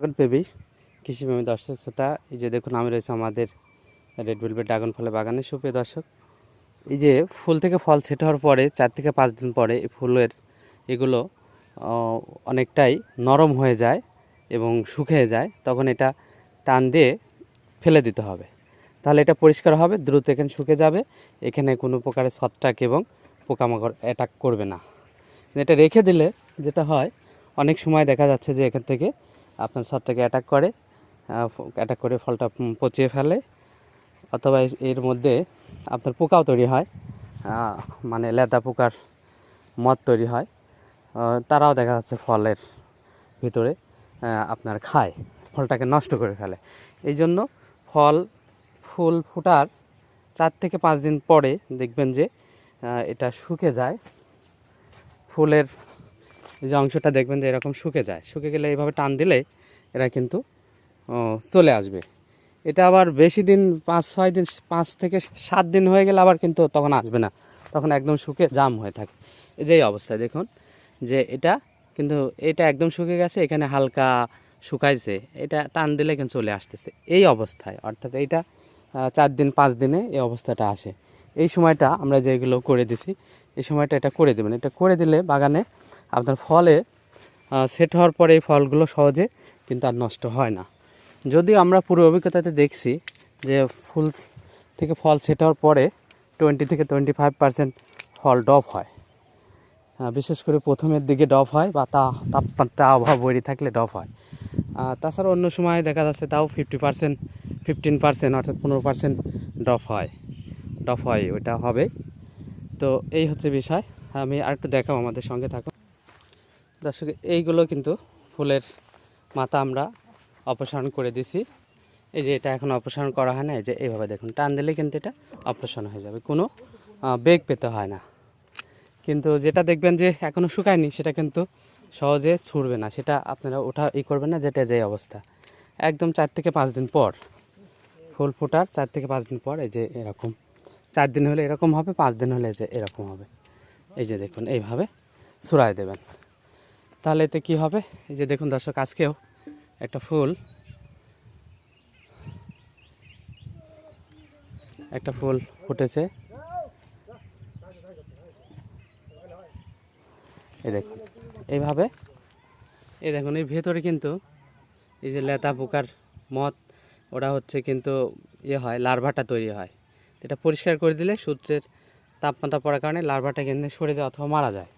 Dragon পেবি কৃষিপ্রেমী দর্শক শ্রোতা, এই যে দেখুন আমি রয়েছে আমাদের রেড ভেলভেট ড্রাগন ফলের বাগানে। সুপ্রিয় দর্শক, এই যে ফুল থেকে ফল সেট হওয়ার পরে, চার থেকে পাঁচ দিন পরে এই ফুলের এগুলো অনেকটাই নরম হয়ে যায় এবং শুকিয়ে যায়, তখন এটা টান দিয়ে ফেলে দিতে হবে। তাহলে এটা পরিষ্কার হবে, দ্রুত এখানে শুকে যাবে। এখানে কোনো প্রকারের ছত্রাক এবং পোকামাকড় অ্যাটাক করবে না। এটা রেখে দিলে যেটা হয়, অনেক সময় দেখা যাচ্ছে যে এখান থেকে আপনার ছত্রাকে অ্যাটাক করে অ্যাটাক করে ফলটা পচিয়ে ফেলে। অথবা এর- মধ্যে আপনার পোকাও তৈরি হয় মানে লেদা পোকার মদ তৈরি হয়। তারাও দেখা যাচ্ছে ফলের ভিতরে আপনার খায়, ফলটাকে নষ্ট করে ফেলে। এই জন্য ফল, ফুল ফোটার চার থেকে পাঁচ দিন পরে দেখবেন যে এটা শুকে যায়। ফুলের এই যে অংশটা দেখবেন যে এরকম শুকে যায়। শুকে গেলে এইভাবে টান দিলে এরা কিন্তু চলে আসবে। এটা আবার বেশি দিন, পাঁচ, ছয় দিন, পাঁচ থেকে সাত দিন হয়ে গেলে আবার কিন্তু তখন আসবে না। তখন একদম শুকে জাম হয়ে থাকে। এই যে অবস্থায় দেখুন যে এটা কিন্তু, এটা একদম শুকে গেছে, এখানে হালকা শুকাইছে। এটা টান দিলে কিন্তু চলে আসতেছে। এই অবস্থায়, অর্থাৎ এইটা চার দিন, পাঁচ দিনে এই অবস্থাটা আসে। এই সময়টা আমরা যেগুলো করে দিছি, এই সময়টা এটা করে দেবেন। এটা করে দিলে বাগানে আপনার ফলে সেট হওয়ার পরে এই ফলগুলো সহজে কিন্তু আর নষ্ট হয় না। যদিও আমরা পুরো অভিজ্ঞতাতে দেখছি যে ফুল থেকে ফল সেট হওয়ার পরে টোয়েন্টি থেকে টোয়েন্টি ফাইভ পার্সেন্ট ফল ডপ হয়। বিশেষ করে প্রথমের দিকে ডপ হয় বা তা তাপমাত্রা আবহাওয়া বৈরী থাকলে ডপ হয়। তাছাড়া অন্য সময় দেখা যাচ্ছে তাও ফিফটি পার্সেন্ট ফিফটিন পার্সেন্ট অর্থাৎ পনেরো পার্সেন্ট ডপ হয় ডপ হয় ওইটা হবে। তো এই হচ্ছে বিষয়। আমি আরেকটু দেখাবো আমাদের সঙ্গে থাকো দর্শক, এইগুলো কিন্তু ফুলের মাথা আমরা অপসারণ করে দিছি। এই যে এটা এখন অপসারণ করা হয় না, এই যে এইভাবে দেখুন, টান দিলে কিন্তু এটা অপসারণ হয়ে যাবে, কোনো বেগ পেতে হয় না। কিন্তু যেটা দেখবেন যে এখনও শুকায়নি, সেটা কিন্তু সহজে ছুটবে না, সেটা আপনারা ওঠা ই করবেন না, যেটা যে অবস্থা। একদম চার থেকে পাঁচ দিন পর, ফুল ফোটার চার থেকে পাঁচ দিন পর, এই যে এরকম, চার দিন হলে এরকম হবে, পাঁচ দিন হলে যে এরকম হবে। এই যে দেখুন, এইভাবে ছুড়ায় দেবেন। তাহলে এতে কি হবে? এই যে দেখুন দর্শক, আজকেও একটা ফুল একটা ফুল ফুটেছে। এই দেখুন, এইভাবে, এই দেখুন, এই ভেতরে কিন্তু এই যে লেতা পোকার মদ, ওরা হচ্ছে কিন্তু ইয়ে হয়, লার্ভাটা তৈরি হয়। এটা পরিষ্কার করে দিলে সূত্রের তাপমাত্রা পড়ার কারণে লার্ভাটা কিন্তু সরে যায় অথবা মারা যায়।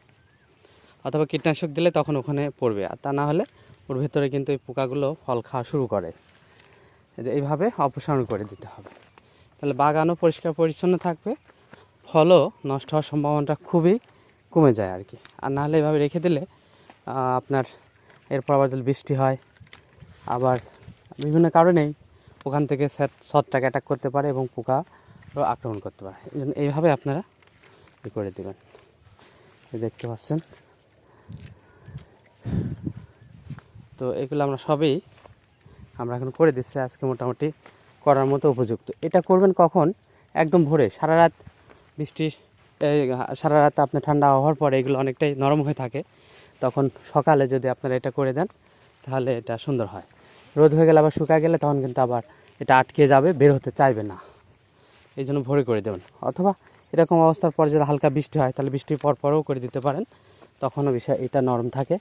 অথবা কীটনাশক দিলে তখন ওখানে পড়বে। আর তা না হলে ওর ভেতরে কিন্তু এই পোকাগুলো ফল খাওয়া শুরু করে। এইভাবে অপসারণ করে দিতে হবে। তাহলে বাগানও পরিষ্কার পরিচ্ছন্ন থাকবে। ফলও নষ্ট হওয়ার সম্ভাবনাটা খুবই কমে যায় আর কি। আর নাহলে এভাবে রেখে দিলে আপনার এরপর আবার যদি বৃষ্টি হয়, আবার বিভিন্ন কারণেই ওখান থেকে ছত্রাক অ্যাটাক করতে পারে এবং পোকা আক্রমণ করতে পারে। এই জন্য এইভাবে আপনারা ই করে দেবেন। দেখতে পাচ্ছেন? তো এগুলো আমরা সবই আমরা এখন করে দিচ্ছি, আজকে মোটামুটি করার মতো উপযুক্ত। এটা করবেন কখন? একদম ভোরে। সারা রাত বৃষ্টি সারা রাত আপনার ঠান্ডা হওয়ার পরে এগুলো অনেকটাই নরম হয়ে থাকে। তখন সকালে যদি আপনারা এটা করে দেন, তাহলে এটা সুন্দর হয়। রোদ হয়ে গেলে আবার শুকায় গেলে তখন কিন্তু আবার এটা আটকে যাবে, বের হতে চাইবে না। এই জন্য ভোরে করে দেবেন। অথবা এরকম অবস্থার পর যদি হালকা বৃষ্টি হয়, তাহলে বৃষ্টির পর পরও করে দিতে পারেন। তখনও বিষয়, এটা নরম থাকে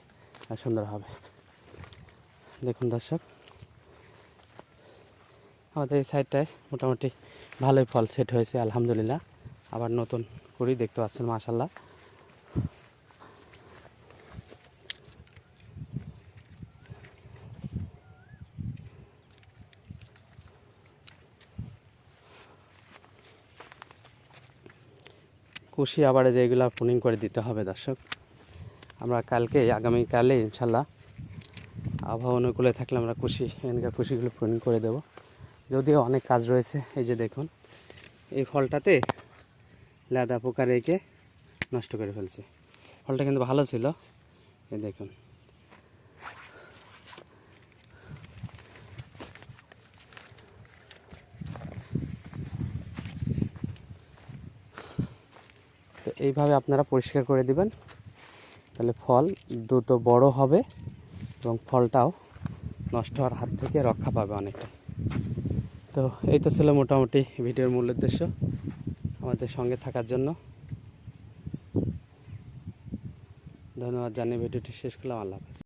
আর সুন্দর হবে। দেখুন দর্শক। আমাদের এই সাইডটায় মোটামুটি ভালোই ফল সেট হয়েছে, আলহামদুলিল্লাহ। আবার নতুন করেই দেখতে পাচ্ছেন মাশাল্লাহ কুশি আবার যেগুলো পুনিং করে দিতে হবে দর্শক। আমরা কালকে আগামীকালে ইনশাল্লাহ আবহাওয়া অনুকূলে থাকলে আমরা কুশি এখানকার কুশিগুলো পূরণ করে দেব। যদিও অনেক কাজ রয়েছে, এই যে দেখুন, এই ফলটাতে লেদা পোকা রেখে নষ্ট করে ফেলছে। ফলটা কিন্তু ভালো ছিল, এই দেখুন। তো এইভাবে আপনারা পরিষ্কার করে দিবেন, তাহলে ফল দ্রুত বড় হবে। এবং ফলটাও নষ্ট হওয়ার হাত থেকে রক্ষা পাবে অনেকটা। তো এই তো ছিল মোটামুটি ভিডিওর মূল উদ্দেশ্য আমাদের সঙ্গে থাকার জন্য। ধন্যবাদ, জানিয়ে ভিডিওটি শেষ করলাম। আল্লাহ হাফেজ।